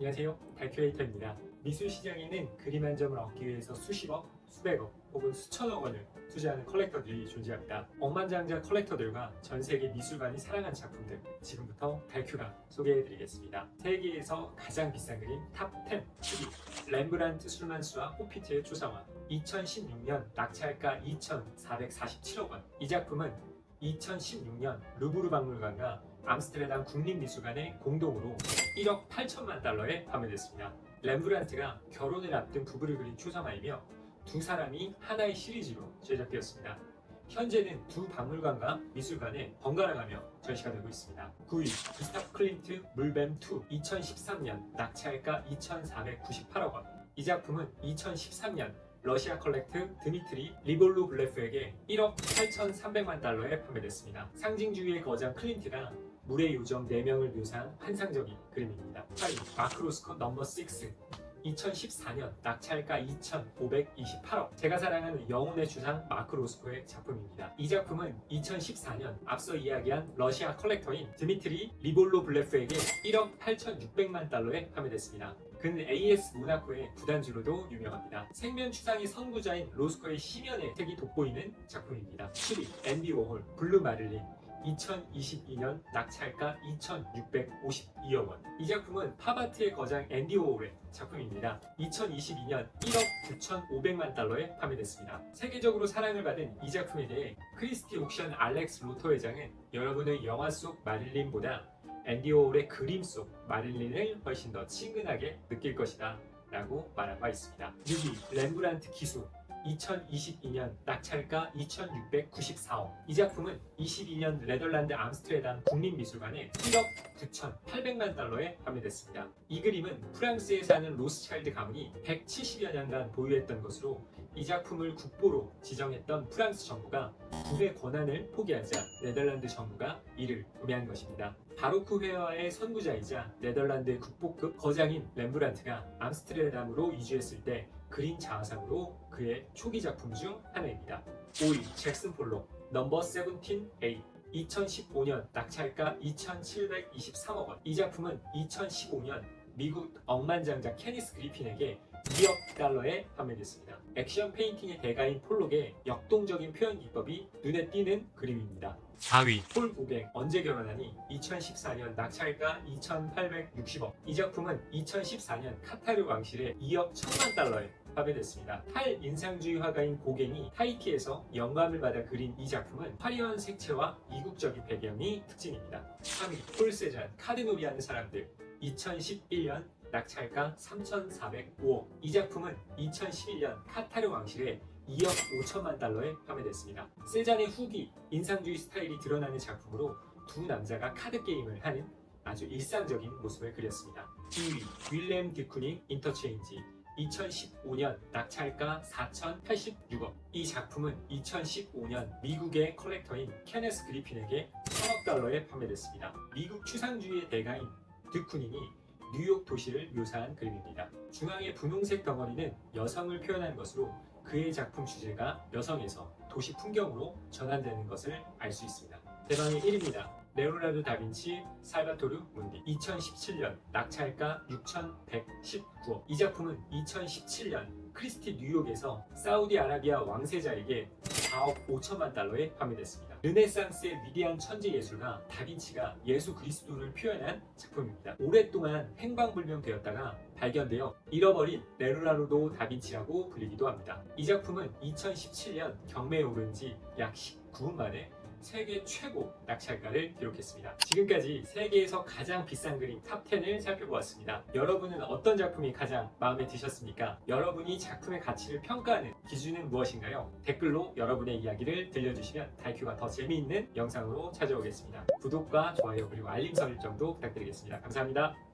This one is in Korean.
안녕하세요. 달큐레이터입니다. 미술 시장에는 그림 한 점을 얻기 위해서 수십억, 수백억 혹은 수천억 원을 투자하는 컬렉터들이 존재합니다. 억만장자 컬렉터들과 전 세계 미술관이 사랑하는 작품들 지금부터 달큐가 소개해드리겠습니다. 세계에서 가장 비싼 그림 탑10 10위 렘브란트 술만수와 호피트의 초상화 2016년 낙찰가 2,447억 원. 이 작품은 2016년 루브르 박물관과 암스테르담 국립미술관의 공동으로 1억 8천만 달러에 판매됐습니다. 렘브란트가 결혼을 앞둔 부부를 그린 초상화이며 두 사람이 하나의 시리즈로 제작되었습니다. 현재는 두 박물관과 미술관에 번갈아가며 전시가 되고 있습니다. 9위 구스타프 클린트 물뱀2 2013년 낙찰가 2,498억 원. 이 작품은 2013년 러시아 컬렉트 드미트리 리볼로 블레프에게 1억 8,300만 달러에 판매됐습니다. 상징주의의 거장 클린트가 물의 요정 4명을 묘사한 환상적인 그림입니다. 8위 마크로스코 넘버 6 2014년 낙찰가 2,528억 제가 사랑하는 영혼의 주상 마크 로스코의 작품입니다. 이 작품은 2014년 앞서 이야기한 러시아 컬렉터인 드미트리 리볼로 블레프에게 1억 8,600만 달러에 판매됐습니다. 그는 AS 모나코의 구단주로도 유명합니다. 생면 추상의 선구자인 로스코의 심연의 색이 돋보이는 작품입니다. 7위 앤디 워홀 블루 마릴린 2022년 낙찰가 2,652억 원. 이 작품은 팝아트의 거장 앤디 워홀의 작품입니다. 2022년 1억 9,500만 달러에 판매됐습니다. 세계적으로 사랑을 받은 이 작품에 대해 크리스티 옥션 알렉스 로터 회장은 여러분의 영화 속 마릴린보다 앤디 워홀의 그림 속 마릴린을 훨씬 더 친근하게 느낄 것이다 라고 말한 바 있습니다. 6위 렘브란트 기수 2022년 낙찰가 2,694억. 이 작품은 22년 네덜란드 암스테르담 국립미술관에 1억 9,800만 달러에 판매됐습니다. 이 그림은 프랑스에 사는 로스차일드 가문이 170여 년간 보유했던 것으로 이 작품을 국보로 지정했던 프랑스 정부가 국의 권한을 포기하자 네덜란드 정부가 이를 구매한 것입니다. 바로크 회화의 선구자이자 네덜란드의 국보급 거장인 렘브란트가 암스테르담으로 이주했을 때 그린 자화상으로 그의 초기 작품 중 하나입니다. 5위 잭슨 폴록 넘버 17A 2015년 낙찰가 2,723억 원. 이 작품은 2015년 미국 억만장자 케니스 그리핀에게 2억 달러에 판매됐습니다. 액션 페인팅의 대가인 폴록의 역동적인 표현 기법이 눈에 띄는 그림입니다. 4위 폴 고백 언제 결혼하니 2014년 낙찰가 2,860억 이 작품은 2014년 카타르 왕실의 2억 1천만 달러에 판매됐습니다. 탈 인상주의 화가인 고갱이 타이티에서 영감을 받아 그린 이 작품은 화려한 색채와 이국적인 배경이 특징입니다. 3위 폴 세잔 카드놀이 하는 사람들 2011년 낙찰가 3,405억 이 작품은 2011년 카타르 왕실의 2억 5천만 달러에 판매됐습니다. 세잔의 후기 인상주의 스타일이 드러나는 작품으로 두 남자가 카드 게임을 하는 아주 일상적인 모습을 그렸습니다. 2위 윌렘 디쿠닝 인터체인지 2015년 낙찰가 4,086억 이 작품은 2015년 미국의 컬렉터인 케네스 그리핀에게 1천억 달러에 판매됐습니다. 미국 추상주의의 대가인 드쿠닝이 뉴욕 도시를 묘사한 그림입니다. 중앙의 분홍색 덩어리는 여성을 표현한 것으로 그의 작품 주제가 여성에서 도시 풍경으로 전환되는 것을 알 수 있습니다. 대망의 1위입니다. 레오나르도 다빈치 살바토르 문디 2017년 낙찰가 6,119억 이 작품은 2017년 크리스티 뉴욕에서 사우디아라비아 왕세자에게 4억 5천만 달러에 판매됐습니다. 르네상스의 위대한 천재 예술가 다빈치가 예수 그리스도를 표현한 작품입니다. 오랫동안 행방불명되었다가 발견되어 잃어버린 레오나르도 다빈치라고 불리기도 합니다. 이 작품은 2017년 경매에 오른 지 약 19분 만에 세계 최고 낙찰가를 기록했습니다. 지금까지 세계에서 가장 비싼 그림 탑10을 살펴보았습니다. 여러분은 어떤 작품이 가장 마음에 드셨습니까? 여러분이 작품의 가치를 평가하는 기준은 무엇인가요? 댓글로 여러분의 이야기를 들려주시면 다이큐가 더 재미있는 영상으로 찾아오겠습니다. 구독과 좋아요 그리고 알림 설정도 부탁드리겠습니다. 감사합니다.